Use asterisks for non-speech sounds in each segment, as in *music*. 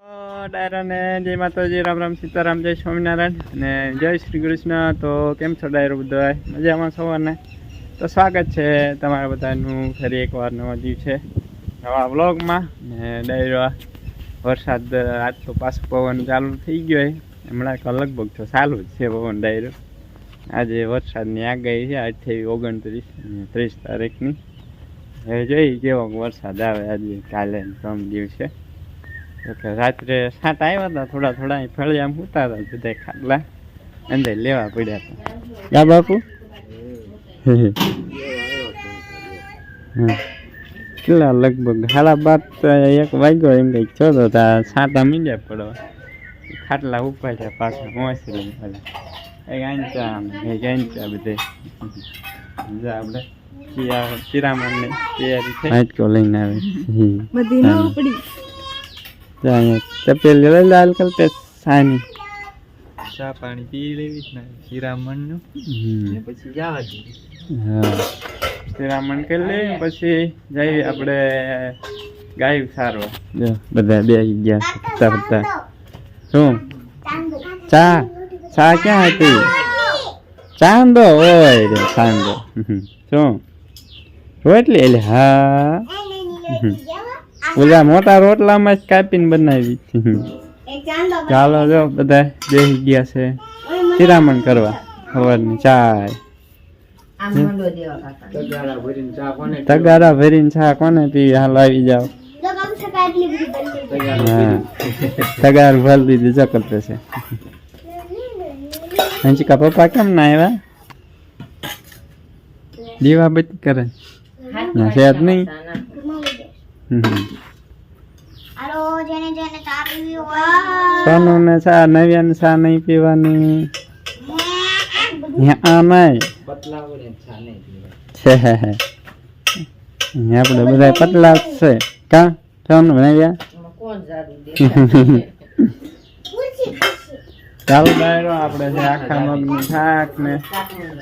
ડાયરાને જય માતાજી, રામ રામ, સીતારામ, જય સ્વામિનારાયણ અને જય શ્રી કૃષ્ણ. તો કેમ છો ડાયરો બધા? મજામાં સવારને? તો સ્વાગત છે તમારા બધાનું ફરી એકવાર નવો દિવસે નવા વ્લોગમાં. ને ડાયરો વરસાદ આજ તો પાછો પવન ચાલુ થઈ ગયો હોય હમણાં લગભગ તો ચાલુ જ છે પવન ડાયરો. આજે વરસાદની આગાહી છે આજથી ઓગણત્રીસ અને ત્રીસ તારીખની. હવે જોઈએ કેવો વરસાદ આવે આજે, કાલે ત્રણ દિવસે. એટલે રાત્રે સાત આવ્યા હતા થોડા થોડા ફળિયા ફળિયામાં હતા બધા ખાટલા અંદર લેવા પડ્યા હતા યા બાપુ? હમ. કેટલા લગભગ સાડા બાદ એક વાગ્યો એમ કંઈક છો તો ત્યાં સાતા મીંડ્યા પડવા. ખાટલા ઉપાય છે પાછા. મોસરી એક આંચા એક આંચા બધે. જા આપણે ચિરામણની તૈયારી થઈ. આંચકો લઈને આવે. બધી. ન ઉપડી. અહીંયા તપેલી લઈ લાલ કરતે સાની. ચા પાણી પી લેવી જ ને શિરામણનું. ને પછી જવા દઈએ હા. શિરામણ કરી લઈએ પછી જઈએ આપણે ગાયું સારવા જો બધા બે ગયા ફરતા ફરતા. શું? ચા? ચા ક્યાં હતી? ચાંદો હોય રે ચાંદો. શું? રોટલી? એટલે હા. ઓલા મોટા રોટલામાં જ કાપીને બનાવી. ચાલો જો બધા બેસી ગયા છે. શિરામણ કરવા. સવારની ચાય. તગારા ભરીને ચા કોને તગારા ભરીને ચા કોને પીવી? હાલ આવી જાવ હા. તગાર ભરી દીધી ચકલ છે. હંચિકા પપ્પા કેમ ના આવ્યા? દીવા બત્તી કરે. સેહત નહીં. સોનું ને ચા નવ્યા ને ચા નહીં પીવાની. આ નહીં. પતલા વડે ચા છે અહીંયા આપણે બધા પતલા જ છે. કા? સોનું નવ્યા? ચાલો ડાયરો આપણે છે આખા મગની શાક ને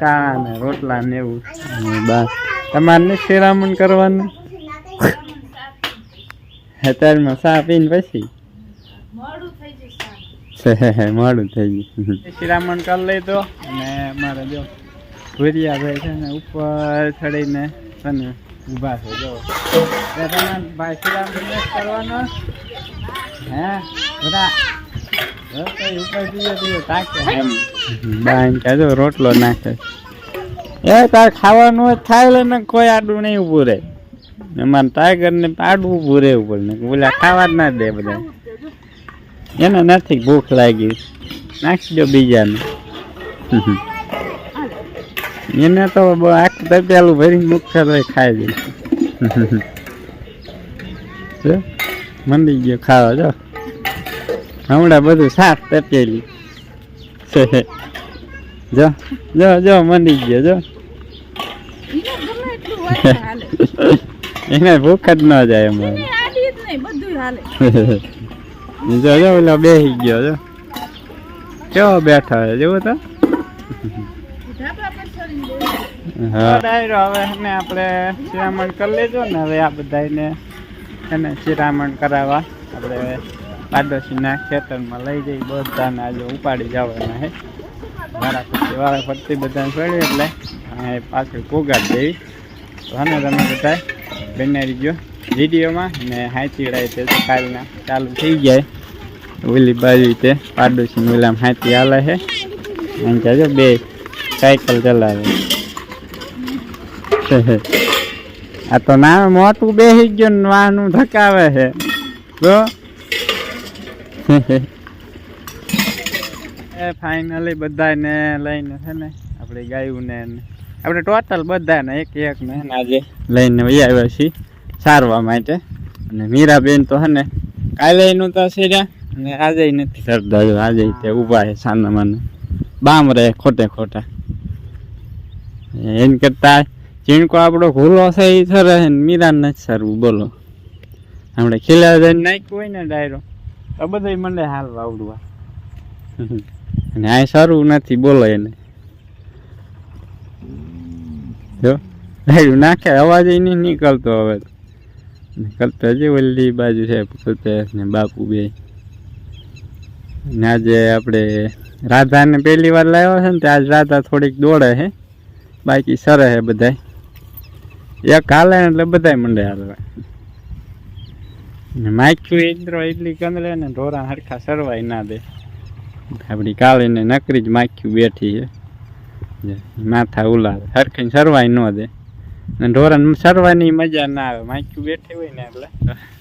ચા ને રોટલા ને એવું. બસ. તમારે ને શિરામણ કરવાનું. અત્યારમાં ચા પીને પછી? મોડું થઈ ગયું. શિરામણ કરી લીધો અને અમારે જો ભૂરિયા ભાઈ છે ને ઉપર ચડીને તને ઊભા છે જો. એટલે ભાઈ શિરામણ નથી કરવાનો? હે? બધા? રોટલો નાખે એ તાર ખાવાનું હોય થાય લે ને કોઈ આડું નહીં ઊભું રહે. અમારે ટાઈગર ને પાડવું ઊભું રહેવું પડે. ને બોલા ખાવા જ ના દે બધા. એને નથી ભૂખ લાગી. નાખી દો બીજાને. *laughs* એને તો આખું તપેલું ભરીને મુખ્ય તો ખાઈ દે. *laughs* મંદી ગયો ખાવા, જો. હમણાં બધું સાફ તપેલી. *laughs* જો જો જો, મંડી ગયો, જો. એને ભૂખ જ ન જાય અમારે જોજો ઓલા બેસી ગયો જો. કેવો બેઠા છે જેવો તો. હા. હવે એને આપણે શિરામણ કરી લેજો ને હવે આ બધાને એને શિરામણ કરાવવા. આપણે પાડોશીના ખેતરમાં લઈ જઈ બધાને આજે ઉપાડી જવાના હે. વારા ફરતી વારા ફરતી બધાને પડ્યું એટલે પાછળ પોગાડ દેવી તો હને તમે બધા બનાવી ગયો. વિડીયોમાં ને હાથી રાય તે કાલના ચાલુ થઈ જાય. ઓલી બાજુ તે પાડોશી ઓલામાં હાથી હાલે છે. અહીં કહેજો બે સાયકલ ચલાવે. આ તો ના, મોટું બેસી ગયું ને વાનું ધકાવે છે. તો એ ફાઇનલી બધાને લઈને છે ને, આપણે ગાયું ને આપણે ટોટલ બધાને એક એક ને ને આજે લઈને વહી આવ્યા છીએ સારવા માટે. અને મીરાબેન તો હે ને કાલે એનું તો સીર્યા અને આજે નથી સરદાર આજે તે ઊભા છે સાના મને બામ રહે ખોટે ખોટા. એમ કરતા ચીણકો આપણો ભૂલો છે એ સરે છે ને મીરા નથી સરવું, બોલો. આપણે ખીલા જઈને નાખ્યું હોય ને ડાયરો, તો બધા મંડે હાલ આવડવા. અને આ સરવું નથી, બોલો એને. જો. ડાયરું નાખે, અવાજ નહીં નીકળતો હવે. નીકળતો હજી વલ્લી બાજુ છે કલ્પેશ ને બાપુ બે. ને આજે આપણે રાધાને પહેલી વાર લાવ્યો છે ને તે આજ રાધા થોડીક દોડે છે બાકી સરે છે બધાય. એક હાલે એટલે બધાય મંડે હાલવા. ને માખ્યું ઇન્દ્રો એટલી કંદરે ને ઢોરા હરખા સરવાય ના દે. આપણી કાળીને નકરી જ માખ્યું બેઠી છે. માથા ઉલાવે. હરખી સરવાય ન દે. અને ઢોરણ સરવાની મજા ના આવે. માખ્યું બેઠી હોય ને એટલે.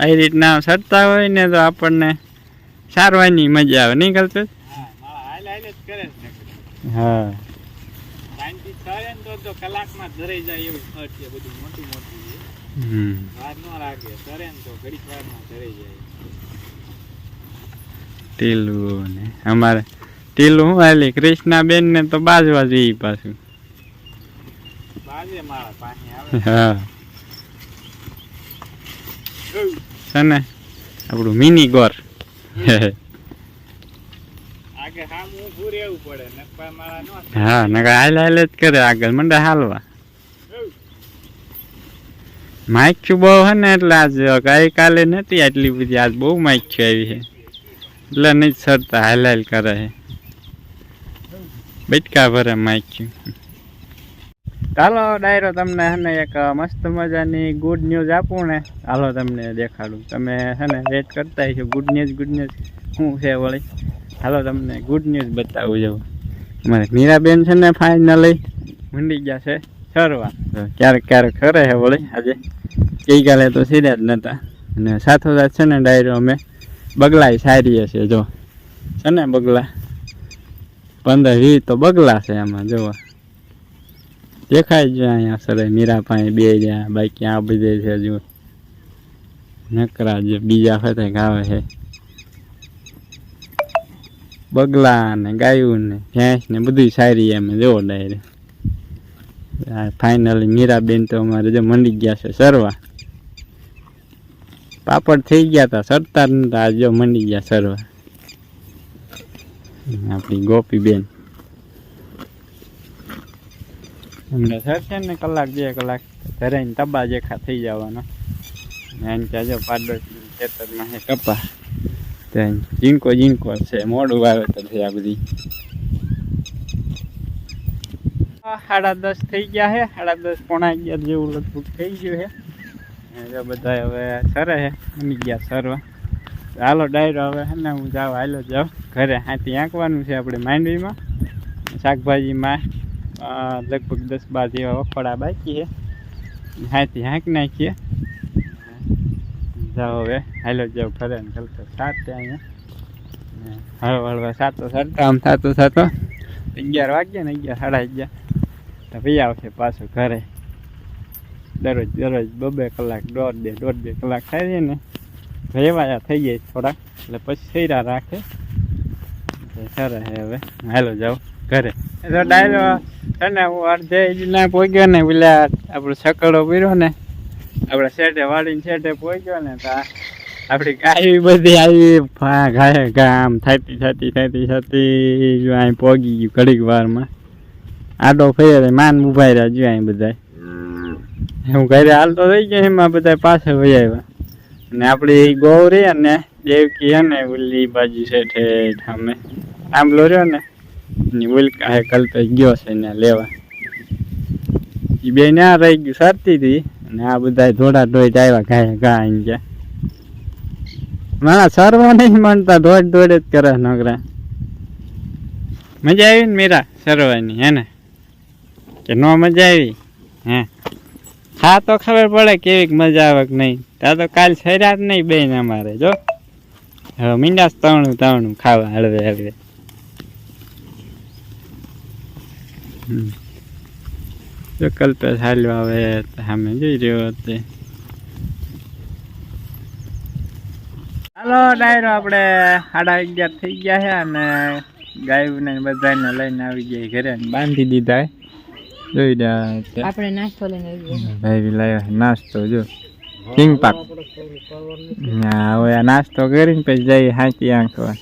આવી રીતના સરતા હોય ને તો આપણને સારવાની મજા આવે. નહીં કરતો હા ટીલું ને અમારે ટીલું હું હાલી કૃષ્ણાબેન ને તો બાજવા જઈ પાછું. હા. છે ને આપણું મિની ગોર. હા નકા હાલ હાલ જ કરે આગળ મંડે હાલવા. માખ્યું બહુ હે ને એટલે આજ ગઈકાલે નથી આટલી બધી આજ બહુ માખ્યું આવી છે એટલે નહીં સરતા હાલ હાલ કરે છે બેટકા ભરે માખ્યું ચાલો ડાયરો, તમને ને એક મસ્ત મજાની ગુડ ન્યૂઝ આપું ને? હાલો, તમને દેખાડું. તમે હે ને વેટ કરતા છો ગુડ ન્યૂઝ ગુડ ન્યૂઝ શું છે વળી? હાલો, તમને ગુડ ન્યૂઝ બતાવું જવું અમારે મીરાબેન છે ને ફાઇનલી મંડી ગયા છે સરવા. ક્યારેક ક્યારેક ખરે છે વળી આજે. ગઈકાલે તો સીધા જ નહોતા અને સાથોસાથ છે ને ડાયરો, અમે બગલાય સારીએ છીએ, જો. છે ને બગલા? પંદર વીસ તો બગલા છે એમાં જોવા દેખાય છે અહીંયા સરે મીરા પાસે બે જ્યાં બાકી આ બધે છે જો નકરા જે બીજા ફતે આવે છે. બગલા ને ગાયું ને ભેંસ ને બધું સારી એમ જોવો ડાયરે ફાઇનલી મીરાબેન તો અમારે જો મંડી ગયા છે સરવા. પાપડ થઈ ગયા હતા સરતા જ નતા જો મંડી ગયા સરવા. આપણી ગોપીબેન. એમને છે ને કલાક, બે કલાક ધરાઈને તબા જેખા થઈ જવાનો. એમ ત્યાં પાડોશી પાડો ખેતરમાં છે કપા ત્યાં જીનકો જીનકો છે, મોડું વાવેતર છે આ બધી. સાડા દસ થઈ ગયા છે સાડા દસ પોણા અગિયાર જેવું લગભગ થઈ ગયું છે બધા હવે સરે છે અમી ગયા સરવા. હાલો, ડાયરો હવે ને, હું જાઉં, હાલો, જાઉં. ઘરે હાથી આંકવાનું છે આપણે માંડવીમાં. શાકભાજીમાં લગભગ દસ બાર જેવા વખોડા બાકી છે. હાથી હાંક નાખીએ. જાઓ હવે, હાલો જાઉં ઘરે ને ચાલતો સાત અહીંયા. હળવા હળવા સાતો સાતો, આમ સાતો સાતો. અગિયાર વાગ્યા ને, અગિયાર સાડા અગિયાર. તો ભાઈ આવશે પાછું ઘરે. દરરોજ દરરોજ બબે કલાક, દોઢ બે દોઢ બે કલાક થાય છે ને. રેવાયા થઈ જાય થોડાક. એટલે પછી સૈરા રાખે. છે હવે. હાલો જાઓ ઘરે. તો ડાયરો છે ને હું અડધે ના પહોંચ્યો ને પેલા આપણો સકડો પીર્યો ને આપણે શેઠે વાળીને શેઠે પહોંચ્યો ને તો આપણી ગાય બધી આવી ફા ગાય ગામ થતી થતી થતી થતી જો અહીં પોગી ગયું ઘડીક વારમાં. આડો ફેરે માન ઊભા રહ્યા જો અહીં બધા હું ઘરે હાલતો થઈ ગયો એમાં બધા પાછળ વહી આવ્યા. અને આપણી ગૌરી અને દેવકી હે ને ઓલી બાજુ છે ઠેઠ અમે આંબલો રહ્યો ને ઉલકા હે કલ્પે ગયો છે ને લેવા. એ બે ના રહી ગયું, સરતી હતી. અને આ બધા ધોડા ધોઈ આવ્યા ગાય ગા અહીં ગયા મારા સરવા નહીં માનતા દોડ દોડ જ કરે નગરા મજા આવી ને મીરા, સરવાની, હે ને? કે નો મજા આવી? હે? હા, તો ખબર પડે કેવીક મજા આવે કે નહીં. ત્યાં તો કાલ સર્યા જ નહીં બેન અમારે, જો. હવે મીંડાસ તવણું તવણું ખાવા હળવે હળવે. જો કલ્પેશ હાલ્યો આવે સામે જોઈ રહ્યો તે હાલો, ડાયરો, આપણે સાડા અગિયાર થઈ ગયા છે અને ગાયું ને બધાને લઈને આવી ગયા ઘરે બાંધી દીધા જોઈ રહ્યા આપણે નાસ્તો લઈને આવીએ ભાઈ લાવ્યો નાસ્તો જો. કિંગ પાક ના હવે આ નાસ્તો કરીને પછી જઈએ હાથી આંખવા.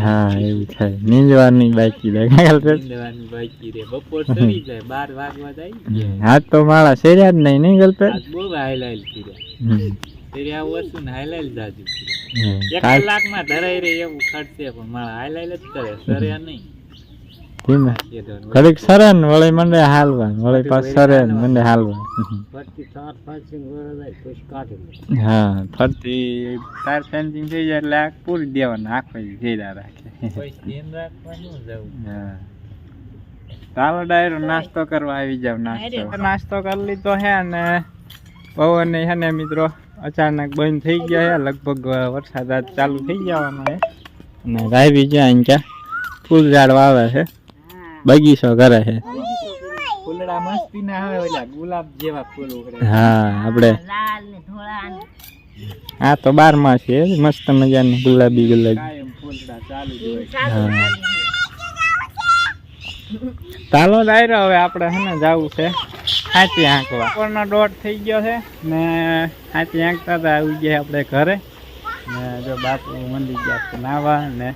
હા એવું થાય. નીંદવાની બાકી લાગે નીંદવાનું રે બપોર બાર વાગવા જાય. હાથ તો માળા શેર્યા જ નહીં નહીં ગલ્પે બહુ કર્યા. હાઈલાઈલ કાલ કલાકમાં ધરાઈ રહે એવું ખર્ચે પણ મારા હાઈલાઈલ જ કરે સર્યા નહીં. ધીમે ઘડીક સરે ને વળી મંડે હાલવા વળી પાછ સરે ને મંડે હાલવા. હા ફરતી તાર ફેન્સિંગ થઈ જાય એટલે આ પૂરી દેવાનું આખો રાખે. ધ્યાન રાખવાનું જવું હા. ચાલો ડાયરો નાસ્તો કરવા આવી જાવ નાસ્તો. નાસ્તો કરી લીધો હે અને પવન હે ને મિત્રો અચાનક બંધ થઈ ગયા હે લગભગ વરસાદ આજ ચાલુ થઈ જવાનો હે. અને રાવી જ્યાં અહીં ક્યાં ફૂલ ઝાડ વાવે છે. બગીચો કરે છે. ફૂલડા મસ્તી ના આવે ઓલા ગુલાબ જેવા ફૂલ ઉગડે હા આપણે આ તો બારમાં છે મસ્ત મજાની ગુલાબી ગુલાબી. ફૂલડા ચાલુ જ હોય. ચાલો ડાયરો હવે આપણે હે ને જવું છે. હાથી આંકવા બપોરનો દોઢ થઈ ગયો છે ને હાથી આંકતા હતા આવી ગયા આપણે ઘરે. ને જો બાપુ મંદિર ગયા નાવા ને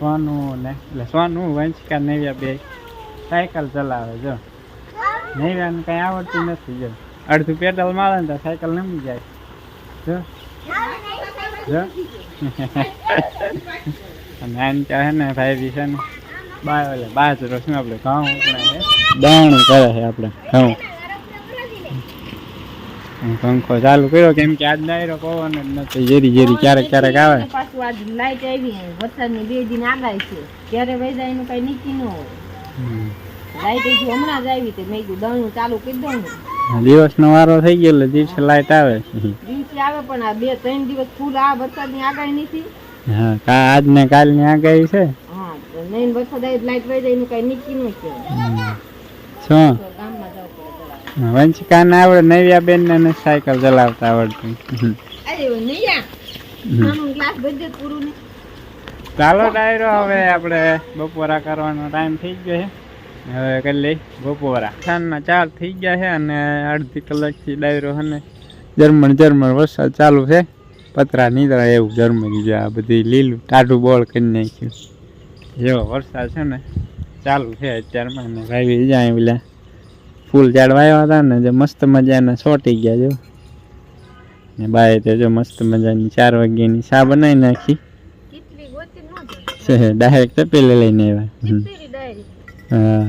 સોનું ને, એટલે સોનું વંશકા, નેવ્યા બે સાયકલ ચલાવે જો. નેવ્યાને કંઈ આવડતું નથી જો. અડધું પેડલ મારે ને તો સાયકલ નમી જાય. જો. જો. *laughs* અને આને કહે ને ભાઈ બી છે ને, બા એટલે બાજરો શું આપણે ઘઉં ઉપડા દાણું કરે છે આપણે, ઘઉં. પંખો ચાલુ કર્યો કેમ કે આજ ડાયરો પવન જ નથી. જેરી જેરી ક્યારેક ક્યારેક આવે. પાછું આજ લાઈટ આવી વરસાદની બે દિન આગાહી છે. ક્યારે વૈજા એનું કઈ નક્કી ન હોય. લાઈટ હજી હમણાં જ આવી તે મેં કીધું ચાલુ કરી દઉં ને દિવસનો વારો થઈ ગયો એટલે દિવસે લાઈટ આવે. દિવસે આવે પણ આ બે ત્રણ દિવસ ફૂલ આ વરસાદની આગાહી નથી. હા આજ ને કાલની આગાહી છે? હા નહીં વરસાદ આવી લાઈટ વહી જાય એનું કઈ નીકળી નું છે શું તો ગામમાં જવું પડે જરા. વંશિકાને આવડે નવ્યા બેન ને સાયકલ ચલાવતા આવડતું. ચાલો ડાયરો હવે આપણે બપોરા કરવાનો ટાઈમ થઈ ગયો છે. હવે કરી લઈ બપોરા. સાંજના ચાર થઈ ગયા છે અને અડધી કલાકથી ડાયરો છે ને જર્મન જર્મન વરસાદ ચાલુ છે. પતરા નીકળે એવું જર્મની જો આ બધી લીલું ટાઢું બોળ કરી નાખ્યું. જેવો વરસાદ છે ને ચાલુ છે અત્યારમાં ભાઈ જાય પેલા ફૂલ ઝાડ વાવ્યા હતા ને જે મસ્ત મજાના સોટી ગયા જો. ને બાય તે જો મસ્ત મજાની ચાર વાગ્યાની ચા બનાવી નાખી. ડાયરેક્ટ તપેલી લઈને આવ્યા. હા.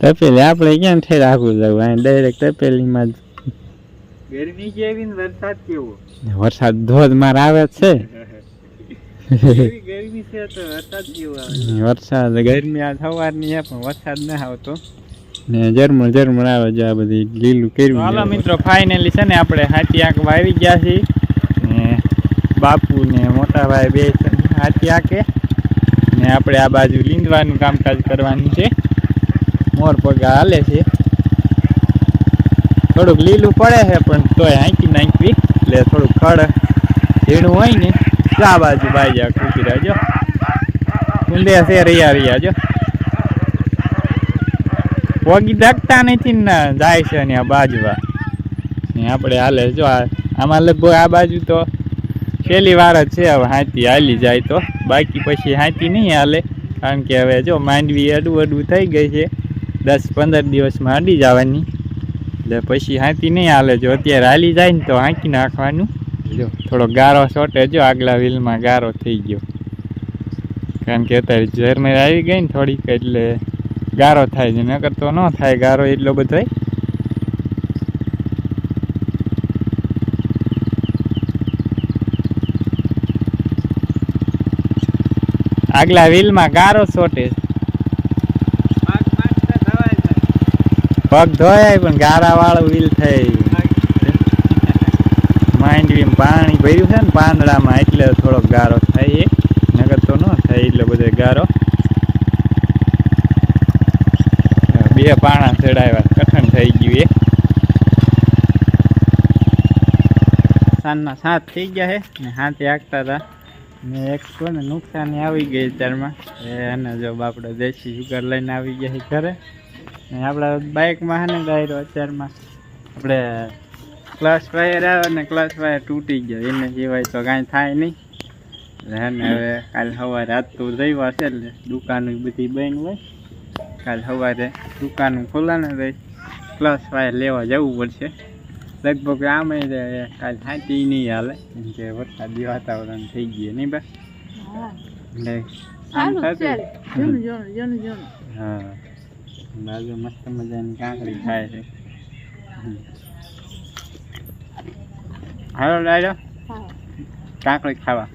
તપેલી આપણે ક્યાં ઠેર રાખવું જવું? અહીં ડાયરેક્ટ તપેલીમાં ગરમી કેવી ને વરસાદ કેવો? જ વરસાદ ધોધમાર આવે જ છે. ગરમી છે તો વરસાદ કેવો વરસાદ ગરમી આ સવારની પણ વરસાદ ના આવતો. ને ઝરમર ઝરમર આવે છે આ બધી લીલું કર્યું હાલો મિત્રો ફાઇનલી છે ને આપણે હાથી આંક વાવી ગયા છીએ. ને બાપુ ને મોટા ભાઈ બે હાથી આંકે ને આપણે આ બાજુ લીંદવાનું કામકાજ કરવાનું છે. મોર પગા હાલે છે. થોડુંક લીલું પડે છે, પણ તોય હાંકી નાંકવી એટલે થોડુંક ખડ ઝીણું હોય ને આ બાજુ ભાઈ જા, ખુશી રહેજો. ઊંધે છે, રહ્યા રહ્યા જો. પોગી દકતા નથી ને, જાય છે ને આ બાજુ આ. આપણે હાલે, જો આમાં લગભગ આ બાજુ તો પહેલી વાર જ છે, હવે હાથી હાલી જાય તો. બાકી પછી હાથી નહીં હાલે. કારણ કે હવે જો માંડવી અડવું અડવું થઈ ગઈ છે. દસ પંદર દિવસમાં અડી જવાની. એટલે પછી હાથી નહીં હાલે. જો અત્યારે હાલી જાય ને તો હાંકી નાખવાનું. જો, થોડો ગારો સોટે જો આગલા વ્હીલમાં ગારો થઈ ગયો. કારણ કે અત્યારે ઝેરમેર આવી ગઈ ને થોડીક, એટલે ગારો થાય છે. નકર તો ન થાય ગારો એટલો બધો આગલા વ્હીલમાં ગારો ચોટે પગ ધોયા પણ ગારા વાળું વ્હીલ થાય. માંડવી પાણી ભર્યું છે ને પાંદડામાં એટલે થોડોક ગારો થાય એ. નકર તો ન થાય એટલે બધો ગારો. બે પાણા ચડાવ્યા, કઠણ થઈ ગયું એ. સાંજના સાત થઈ ગયા છે ને હાથે આગતા હતા. ને એક કોને નુકસાની આવી ગઈ અત્યારમાં. એને જો આપણે દેશી સુગર લઈને આવી ગયા છે ઘરે. ને આપણા બાઇકમાં હે ને અત્યારમાં. આપણે ક્લાસ વાયર આવે ને ક્લાસ વાયર તૂટી ગયો. એને સિવાય તો કાંઈ થાય નહીં. હે ને હવે કાલે સવારે આજ તો રવિવાર છે એટલે દુકાન બધી બંધ હોય. કાલ સવારે દુકાન ખોલાને રહી ક્લાસ વાયર લેવા જવું પડશે. લગભગ આમ કાલ સાચી નહીં હાલે. કેમ કે વરસાદી વાતાવરણ થઈ ગયું નહીં બા. હા એટલે હા. બાજુ મસ્ત મજાની કાંકરી ખાય છે. હાલો ડાયરો કાંકરી ખાવા.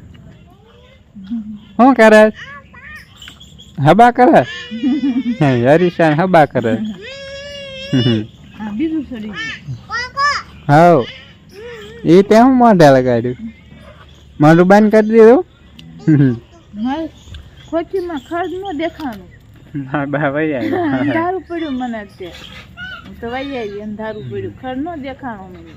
શું કરે? હબા કરે? હરીશાન હબા કરે. બીજું ગયું એ તે હું મોઢા લગાડ્યું? મોઢું બંધ કરી દીધું? કોચીમાં ખર્ચ ન દેખાણું. હા બા આવ્યો અંધારું પડ્યું મને હું તો વૈયા અંધારું પડ્યું. ખર ન દેખાણું મને.